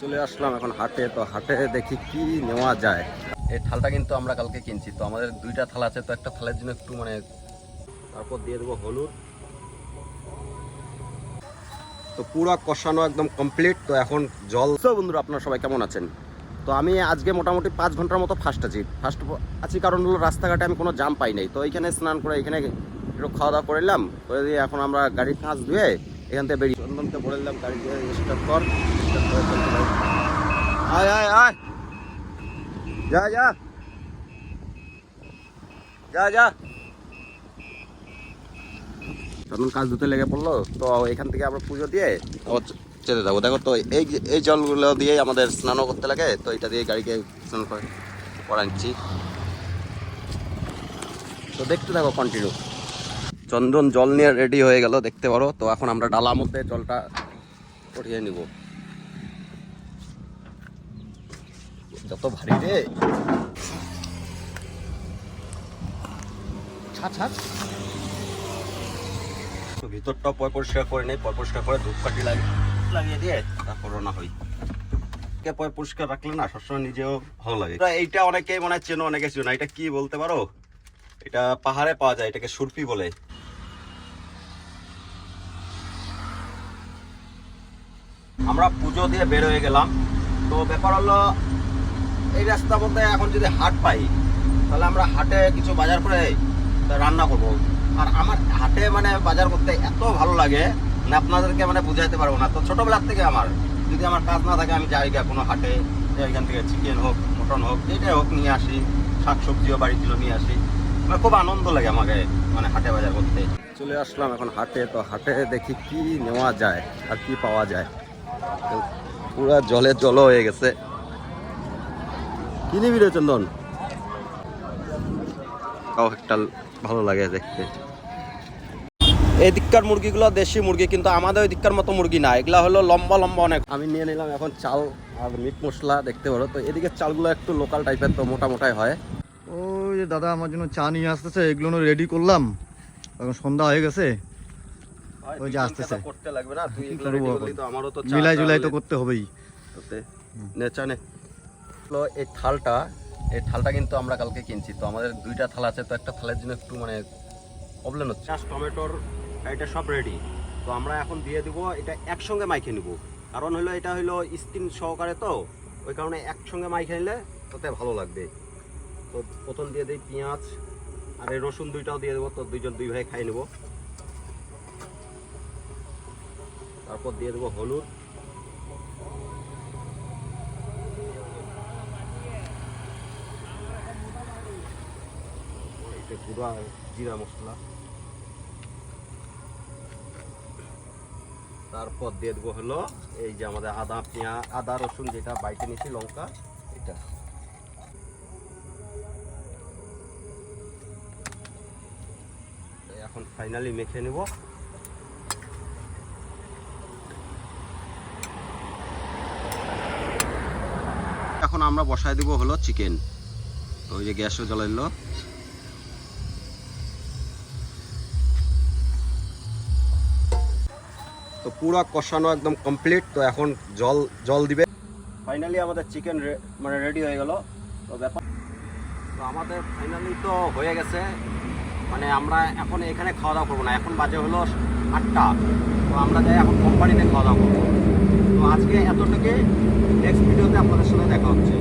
চলে আসলাম এখন হাটে। তো হাটে দেখি কি নেওয়া যায়। এই থালটা কিন্তু আমরা কালকে কিনছি। তো আমাদের দুইটা থালা আছে, তো একটা থালের জন্য একটু মানে তারপর দিয়ে দেবো হলুদ। তো পুরো কষানো একদম কমপ্লিট তো এখন জল তো বন্ধুরা, আপনারা সবাই কেমন আছেন? তো আমি আজকে মোটামুটি পাঁচ ঘণ্টার মতো ফার্স্ট আছি। ফার্স্ট আছি কারণ হলো রাস্তাঘাটে আমি কোনো জাম পাই নাই। তো এইখানে স্নান করে এখানে একটু খাওয়া দাওয়া করে নিলাম। করে দিয়ে এখন আমরা গাড়ির কাঁচ ধুয়ে এখান থেকে বেরিয়ে বলে দিলাম গাড়ি স্টার্ট কর করে আয় আয় আয়। যা যা। যা যা। চন্দন কাজ ধুতে লেগে পড়ল, তো এখান থেকে আমরা পুজো দিয়ে আবার চ- যেতে দেখো তো, এই এই জলগুলো দিয়েই আমাদের স্নানও করতে লাগে, তো এটা দিয়ে গাড়িকে স্নান করে করাচ্ছি তো দেখতে থাকো কন্টিনিউ চন্দন জল নিয়ে রেডি হয়ে গেল, দেখতে পারো। তো এখন আমরা ডালার মধ্যে জলটা পরিয়ে নিব। যত ভারী রে। ছাড় ছাড়। তো ভিতরটা পয় পরিষ্কার করে নেই পয় পরিষ্কার করে ধূপকাঠি লাগে লাগিয়ে দিয়ে তারপর রওনা হই। কে পয় পরিষ্কার রাখলে না সবসময় নিজেও ভালো লাগে। এইটা অনেকেই মনে হয় চেনো অনেকে চেনো এটা কি বলতে পারো? এটা পাহাড়ে পাওয়া যায় এটাকে সুরপি বলে। আমরা পুজো দিয়ে বের হয়ে গেলাম। তো ব্যাপার হলো, এই রাস্তার মধ্যে এখন যদি হাট পাই, তাহলে আমরা হাটে কিছু বাজার করে রান্না করব। আর আমার হাটে মানে বাজার করতে এত ভালো লাগে মানে আপনাদেরকে মানে বুঝাইতে পারব না। তো ছোটোবেলার থেকে আমার, যদি আমার কাজ না থাকে, আমি যাই গিয়ে কোনো হাটে, এখান থেকে চিকেন হোক, মটন হোক, যেটাই হোক নিয়ে আসি শাক সবজিও বাড়ি ছিল নিয়ে আসি। মানে খুব আনন্দ লাগে আমাকে মানে হাটে বাজার করতে। চলে আসলাম এখন হাটে, তো হাটে দেখি কি নেওয়া যায় আর কি পাওয়া যায়। পুরা জলে জল হয়ে গেছে। কি নিবি রে চন্দন? তাও একটা ভালো লাগে দেখতে। এই দিককার মুরগিগুলো দেশি মুরগি কিন্তু আমাদের ওই দিককার মতো মুরগি না। এগুলা হলো লম্বা লম্বা অনেক। আমি নিয়ে নিলাম এখন চাল আর মিট মশলা দেখতে পারো। তো এদিকে চালগুলো একটু লোকাল টাইপের তো মোটা মোটাই হয়। ওই যে দাদা আমার জন্য চা নিয়ে আসতেছে এগুলো রেডি করলাম। এখন সন্ধ্যা হয়ে গেছে। ওই যে আসতেছে। করতে লাগবে না তুই এগুলো এখন? করলি তো আমারও তো মিলাই জুলাই তো করতে হবেই। নে এই থালটা এই থালটা কিন্তু আমরা কালকে কিনছি তো আমাদের দুইটা থালা আছে তো একটা থালের জন্য একটু মানে প্রবলেম হচ্ছে। চাষ টমেটোর এটা সব রেডি তো আমরা এখন দিয়ে দিব এটা একসঙ্গে মাইখে নিব। কারণ হলো এটা হলো স্টিম সহকারে তো ওই কারণে একসঙ্গে মাইখে নিলে তাতে ভালো লাগবে। তো প্রথম দিয়ে দিই পেঁয়াজ আর এই রসুন দুইটাও দিয়ে দেবো তো দুইজন দুই ভাই খাই নেব। তারপর দিয়ে দেবো হলুদ। পুরো জিরা মশলা। তারপর দিয়ে দেবো হলো এই যে আমাদের আদা, পেঁয়াজ, আদা, রসুন যেটা বাইটে নিয়েছি, লঙ্কা, এটা। এখন ফাইনালি মেখে নেব। এখন আমরা বসায় দিব হলো চিকেন। তো ওই যে গ্যাসও জ্বালাইলো। তো পুরো কষানো একদম কমপ্লিট তো এখন জল জল দিবে। ফাইনালি আমাদের চিকেন মানে রেডি হয়ে গেল। তো ব্যাপার তো আমাদের ফাইনালি তো হয়ে গেছে। মানে আমরা এখন এখানে খাওয়া দাওয়া করব না। এখন বাজে হলো আটটা। তো আমরা যাই এখন কোম্পানিতে খাওয়া দাওয়া করব। আজকে এতটুকু নেক্সট ভিডিওতে আপনাদের সাথে দেখা হচ্ছে।